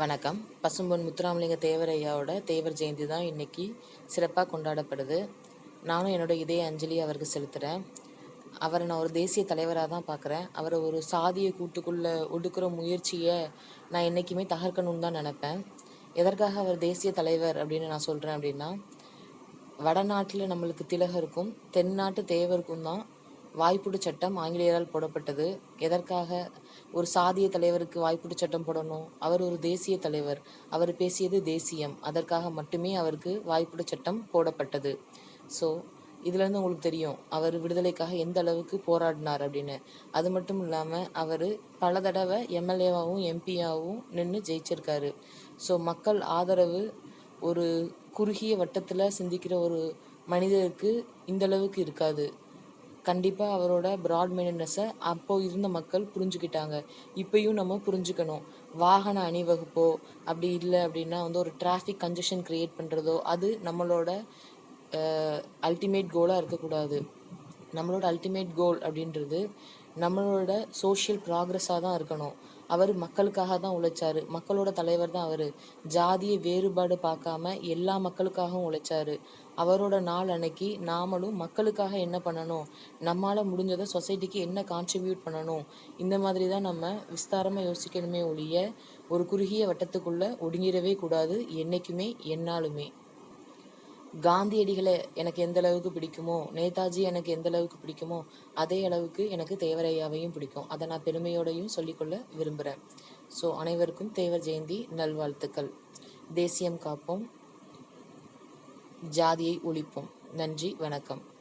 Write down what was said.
வணக்கம். பசும்பொன் முத்துராமலிங்க தேவரையாவோட தேவர் ஜெயந்தி தான் இன்றைக்கி சிறப்பாக கொண்டாடப்படுது. நானும் என்னோட இதய அஞ்சலி அவருக்கு செலுத்துகிறேன் அவரை நான் ஒரு தேசிய தலைவராக தான் பார்க்குறேன் அவரை ஒரு சாதிய கூட்டுக்குள்ளே ஒடுக்கிற முயற்சியை நான் என்றைக்குமே தகர்க்கணும்னு தான் நினப்பேன். எதற்காக அவர் தேசிய தலைவர் அப்படின்னு நான் சொல்கிறேன் அப்படின்னா வடநாட்டில் நம்மளுக்கு திலகருக்கும் தென்னாட்டு தேவருக்கும் தான் வாய்ப்புடு சட்டம் ஆங்கிலேயரால் போடப்பட்டது. எதற்காக? ஒரு சாதிய தலைவருக்கு வாய்ப்புடு சட்டம் போடணும். அவர் ஒரு தேசிய தலைவர். அவர் பேசியது தேசியம். அதற்காக மட்டுமே அவருக்கு வாய்ப்புடு சட்டம் போடப்பட்டது. ஸோ இதுலேருந்து உங்களுக்கு தெரியும் அவர் விடுதலைக்காக எந்த அளவுக்கு போராடினார் அப்படின்னு. அது மட்டும் இல்லாமல் அவர் பல தடவை எம்எல்ஏவாகவும் எம்பியாகவும் நின்று ஜெயிச்சிருக்காரு. ஸோ மக்கள் ஆதரவு ஒரு குறுகிய வட்டத்தில் சிந்திக்கிற ஒரு மனிதருக்கு இந்தளவுக்கு இருக்காது. கண்டிப்பாக அவரோட ப்ராட் மைண்டட்னஸை அப்போ இருந்த மக்கள் புரிஞ்சுக்கிட்டாங்க. இப்பயும் நம்ம புரிஞ்சுக்கணும். வாகன அணிவகுப்போ அப்படி இல்லை அப்படின்னா வந்து ஒரு டிராஃபிக் கன்ஜெஷன் க்ரியேட் பண்ணுறதோ அது நம்மளோட அல்டிமேட் கோலாக இருக்கக்கூடாது. நம்மளோட அல்டிமேட் கோல் அப்படின்றது நம்மளோட சோஷியல் ப்ராக்ரஸாக தான் இருக்கணும். அவர் மக்களுக்காக தான் உழைச்சாரு. மக்களோட தலைவர் தான் அவர். ஜாதிய வேறுபாடு பார்க்காம எல்லா மக்களுக்காகவும் உழைச்சாரு. அவரோட நாள் அன்னைக்கு நாமளும் மக்களுக்காக என்ன பண்ணணும்? நம்மளால் முடிஞ்சதை சொசைட்டிக்கு என்ன கான்ட்ரிபியூட் பண்ணணும்? இந்த மாதிரி தான் நம்ம விஸ்தாரமாக யோசிக்கணுமே ஒழிய ஒரு குறுகிய வட்டத்துக்குள்ளே ஒடுங்கிடவே கூடாது என்றைக்குமே என்னாலுமே. காந்தியடிகளை எனக்கு எந்த அளவுக்கு பிடிக்குமோ நேதாஜி எனக்கு எந்த அளவுக்கு பிடிக்குமோ அதே அளவுக்கு எனக்கு தேவரையாவையும் பிடிக்கும். அதை நான் பெருமையோடையும் சொல்லிக்கொள்ள விரும்புகிறேன் ஸோ அனைவருக்கும் தேவர் ஜெயந்தி நல்வாழ்த்துக்கள். தேசியம் காப்போம். ஜாதியை ஒழிப்போம். நன்றி வணக்கம்.